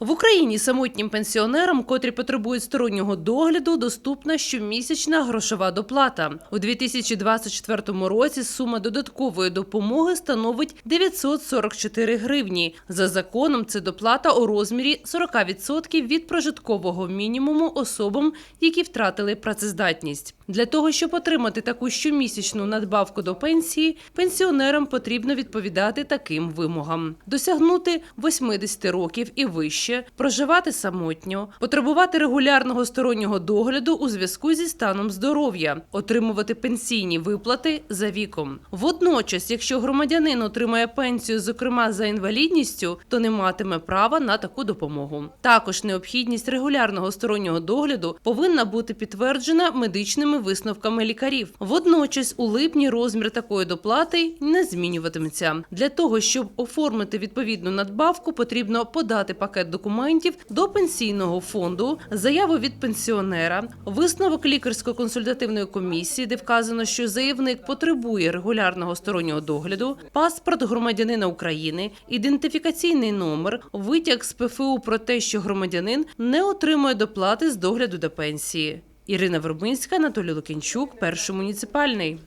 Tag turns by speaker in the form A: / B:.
A: В Україні самотнім пенсіонерам, котрі потребують стороннього догляду, доступна щомісячна грошова доплата. У 2024 році сума додаткової допомоги становить 944 гривні. За законом це доплата у розмірі 40% від прожиткового мінімуму особам, які втратили працездатність. Для того, щоб отримати таку щомісячну надбавку до пенсії, пенсіонерам потрібно відповідати таким вимогам: досягнути 80 років і вище, проживати самотньо, потребувати регулярного стороннього догляду у зв'язку зі станом здоров'я, отримувати пенсійні виплати за віком. Водночас, якщо громадянин отримає пенсію, зокрема за інвалідністю, то не матиме права на таку допомогу. Також необхідність регулярного стороннього догляду повинна бути підтверджена медичними висновками лікарів. Водночас, у липні розмір такої доплати не змінюватиметься. Для того щоб оформити відповідну надбавку, потрібно подати пакет документів до пенсійного фонду, заяву від пенсіонера, висновок лікарсько-консультативної комісії, де вказано, що заявник потребує регулярного стороннього догляду, паспорт громадянина України, ідентифікаційний номер, витяг з ПФУ про те, що громадянин не отримує доплати з догляду до пенсії. Ірина Вербинська, Анатолій Лукінчук, перший муніципальний.